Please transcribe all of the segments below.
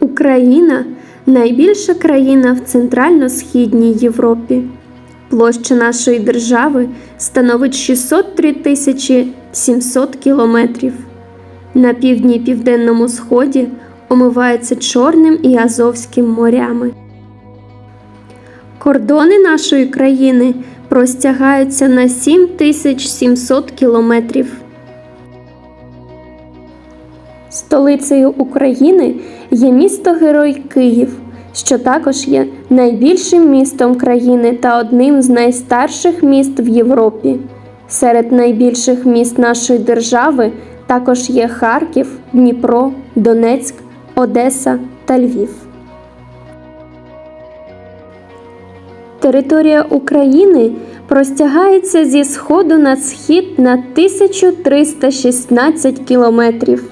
Україна найбільша країна в Центрально-Східній Європі. Площа нашої держави становить 603 тисячі 700 кілометрів. На півдні і південному сході омивається Чорним і Азовським морями. Кордони нашої країни простягаються на 7700 кілометрів. Столицею України є місто Герой Київ, що також є найбільшим містом країни та одним з найстарших міст в Європі. Серед найбільших міст нашої держави також є Харків, Дніпро, Донецьк, Одеса та Львів. Територія України простягається зі сходу на схід на 1316 кілометрів.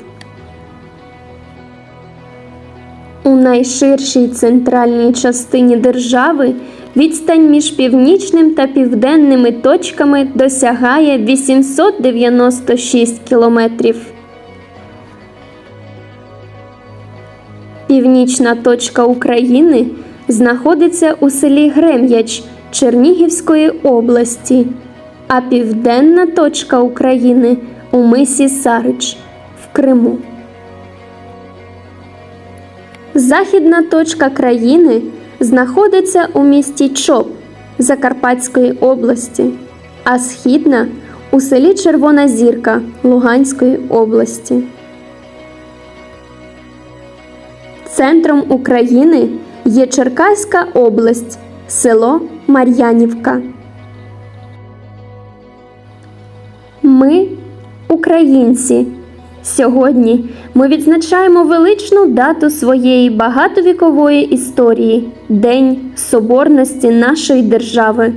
У найширшій центральній частині держави відстань між північним та південними точками досягає 896 кілометрів. Північна точка України знаходиться у селі Грем'яч Чернігівської області, а південна точка України у мисі Сарич в Криму. Західна точка країни знаходиться у місті Чоп Закарпатської області, а східна у селі Червона Зірка Луганської області. Центром України є Черкаська область, село Мар'янівка. Ми українці. Сьогодні ми відзначаємо величну дату своєї багатовікової історії День Соборності нашої держави.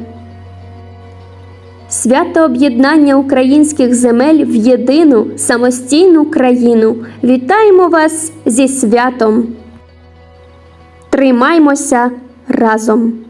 Свято об'єднання українських земель в єдину самостійну країну. Вітаємо вас зі святом! Тримаймося разом!